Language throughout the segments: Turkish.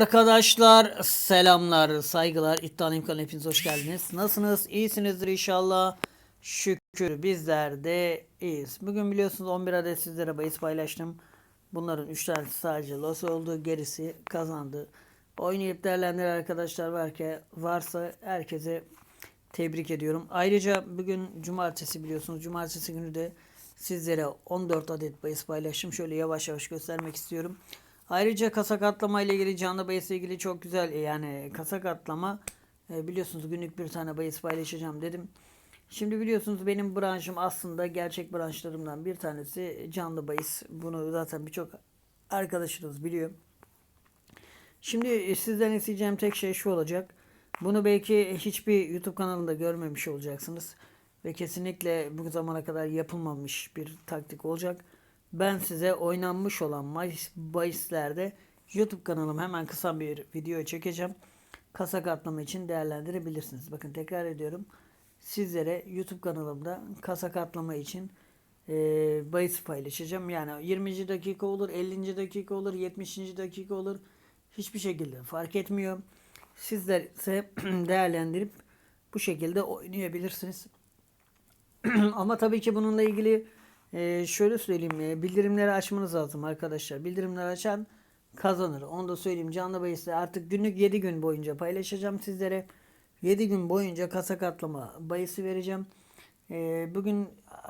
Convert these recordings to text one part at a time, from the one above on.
Arkadaşlar selamlar, saygılar. İddialı imkan hepiniz hoş geldiniz. Nasılsınız? İyisinizdir inşallah. Şükür bizler de iyiyiz. Bugün biliyorsunuz 11 adet sizlere bahis paylaştım. Bunların 3 tanesi sadece los oldu. Gerisi kazandı. Oynayıp değerlendiren arkadaşlar varken varsa herkese tebrik ediyorum. Ayrıca bugün cumartesi biliyorsunuz. Cumartesi günü de sizlere 14 adet bahis paylaştım. Şöyle yavaş yavaş göstermek istiyorum. Ayrıca kasa katlama ile ilgili canlı bahis ile ilgili çok güzel yani kasa katlama e, biliyorsunuz günlük bir tane bahis paylaşacağım dedim. Şimdi biliyorsunuz benim branşım aslında gerçek branşlarımdan bir tanesi canlı bahis. Bunu zaten birçok arkadaşınız biliyor. Şimdi sizden isteyeceğim tek şey şu olacak. Bunu belki hiçbir YouTube kanalında görmemiş olacaksınız. Ve kesinlikle bu zamana kadar yapılmamış bir taktik olacak. Ben size oynanmış olan bahis- bahislerde YouTube kanalım hemen kısa bir video çekeceğim. Kasa katlama için değerlendirebilirsiniz. Bakın tekrar ediyorum. Sizlere YouTube kanalımda kasa katlama için e, bahis paylaşacağım. Yani 20. dakika olur, 50. dakika olur, 70. dakika olur. Hiçbir şekilde fark etmiyor. Sizler ise değerlendirip bu şekilde oynayabilirsiniz. Ama tabii ki bununla ilgili e, şöyle söyleyeyim. e, bildirimleri açmanız lazım arkadaşlar. Bildirimleri açan kazanır. Onu da söyleyeyim. Canlı bahisle artık günlük 7 gün boyunca paylaşacağım sizlere. 7 gün boyunca kasa katlama bahisi vereceğim. E, bugün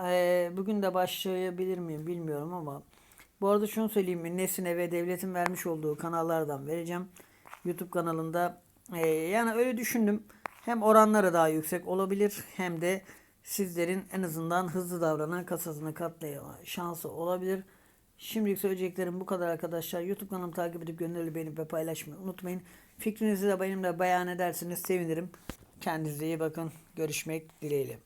e, bugün de başlayabilir miyim bilmiyorum ama bu arada şunu söyleyeyim. Nesine ve devletin vermiş olduğu kanallardan vereceğim. YouTube kanalında e, yani öyle düşündüm. Hem oranları daha yüksek olabilir hem de sizlerin en azından hızlı davranan kasasını katlayama şansı olabilir. Şimdilik söyleyeceklerim bu kadar arkadaşlar. YouTube kanalımı takip edip gönderili beğenip ve paylaşmayı unutmayın. Fikrinizi de benimle beyan ederseniz sevinirim. Kendinize iyi bakın. Görüşmek dileğiyle.